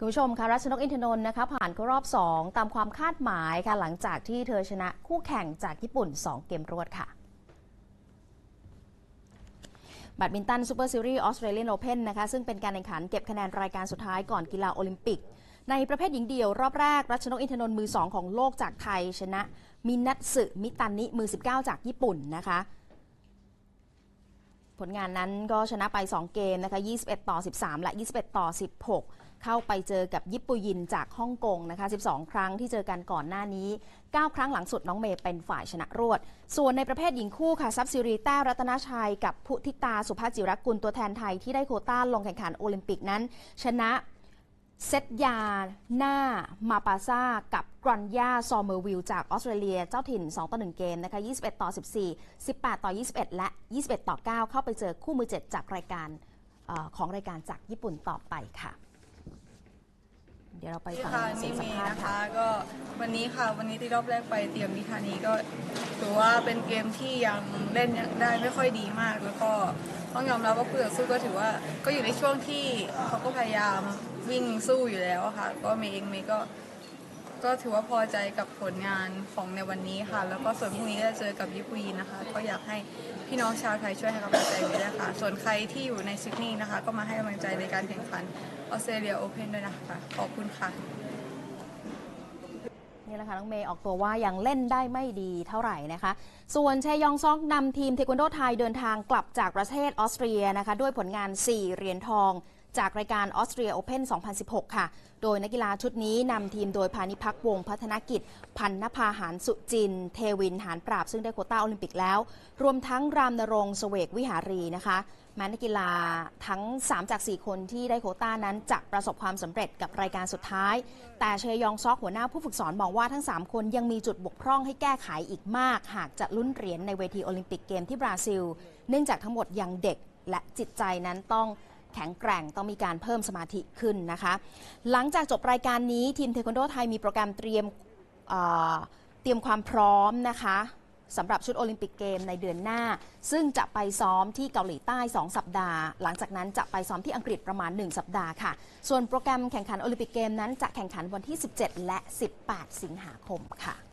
คุณผู้ชมคะรัชนกอินทนนท์นะคะผ่านเข้ารอบ 2 ตามความคาดหมายค่ะหลังจากที่เธอชนะคู่แข่งจากญี่ปุ่น 2 เกมรวดค่ะแบดมินตันซูเปอร์ซีรีส์ออสเตรเลียนโอเพนนะคะซึ่งเป็นการแข่งขันเก็บคะแนนรายการสุดท้ายก่อนกีฬาโอลิมปิก ในประเภทหญิงเดี่ยวรอบแรก รัชนกอินทนนท์มือ 2 ของโลกจากไทย ชนะ มินัตสึมิตันนิมือ 19 จากญี่ปุ่นนะคะผลงานนั้นก็ชนะไป 2 เกมนะคะ21 ต่อ 13 และ 21 ต่อ 16 เข้าไปเจอกับยิปปุยินจากฮ่องกงนะคะ 12 ครั้งที่เจอกันก่อนหน้านี้ 9 ครั้งหลังสุดน้องเมย์เป็นฝ่ายชนะรวด ส่วนในประเภทหญิงคู่ค่ะซับซิรีแต้รัตนชัย กับพุทิตาสุภาพจิรกุลตัวแทนไทยที่ได้โคต้าลงแข่งขันโอลิมปิกนั้น ชนะเซตยา หน้า มาปาซากับกรันยา ซอมเมอร์วิล จากออสเตรเลีย เจ้าถิ่น 2 ต่อ 1 เกมนะคะ 21 ต่อ 14 18 ต่อ 21 และ 21 ต่อ 9 เข้าไปเจอคู่มือ 7 จากรายการออของรายการจากญี่ปุ่นต่อไปค่ะ เดี๋ยวเราไปฟังค่ะเสีนี่ยงสัเมมย์ภาษณ์นะค่ะ คะก็วันนี้ค่ะวันนี้ที่รอบแรกไปเตรียมนิทานีก็ถือว่าเป็นเกมที่ยังเล่นยังได้ไม่ค่อยดีมาก แล้วก็ต้องยอมรับว่าคู่ต่อสู้ก็ถือว่าก็อยู่ในช่วงที่เขาก็พยายามวิ่งสู้อยู่แล้วอะค่ะ ก็เมย์เองเมย์ก็ ก็ถือว่าพอใจกับผลงานของในวันนี้ค่ะ แล้วก็ส่วนพรุ่งนี้จะเจอกับญี่ปุ่นนะคะ ก็อยากให้พี่น้องชาวไทยช่วยให้กำลังใจด้วยนะคะ ส่วนใครที่อยู่ในซิดนีย์นะคะ ก็มาให้กำลังใจในการแข่งขันออสเตรเลียโอเพนด้วยนะคะ ขอบคุณค่ะนี่แหละค่ะน้องเมย์ออกตัวว่ายังเล่นได้ไม่ดีเท่าไหร่นะคะ ส่วนเชยองซอกนำทีมเทควันโดไทยเดินทางกลับจากประเทศออสเตรียนะคะ ด้วยผลงาน 4 เหรียญทอง จากรายการออสเตรียโอเพน2016 ค่ะ โดยนักกีฬาชุดนี้นำทีมโดยพานิพักวงพัฒนกิจ พันนภาหารสุจิน เทวินหานปราบ ซึ่งได้โคต้าโอลิมปิกแล้ว รวมทั้งรามนรงค์เสวกวิหารีนะคะแม้นักกีฬาทั้ง 3 จาก 4 คนที่ได้โคต้านั้นจะประสบความสำเร็จกับรายการสุดท้าย แต่เชยองซอกหัวหน้าผู้ฝึกสอนมองว่าทั้ง 3 คนยังมีจุดบกพร่องให้แก้ไขอีกมาก หากจะลุ้นเหรียญในเวทีโอลิมปิกเกมที่บราซิล เนื่องจากทั้งหมดยังเด็กและจิตใจนั้นต้อง ข็งแกร่งต้องมีการเพิ่มสมาธิขึ้นนะคะ หลังจากจบรายการนี้ทีมเทควันโดไทยมีโปรแกรมเตรียมเอ่อเตรียมความพร้อมนะคะสำหรับชุดโอลิมปิกเกมในเดือนหน้า ซึ่งจะไปซ้อมที่เกาหลีใต้ 2 สัปดาห์ หลังจากนั้นจะไปซ้อมที่อังกฤษประมาณ 1 สัปดาห์ค่ะ ส่วนโปรแกรมแข่งขันโอลิมปิกเกมนั้นจะแข่งขันวันที่ 17 และ 18 สิงหาคมค่ะ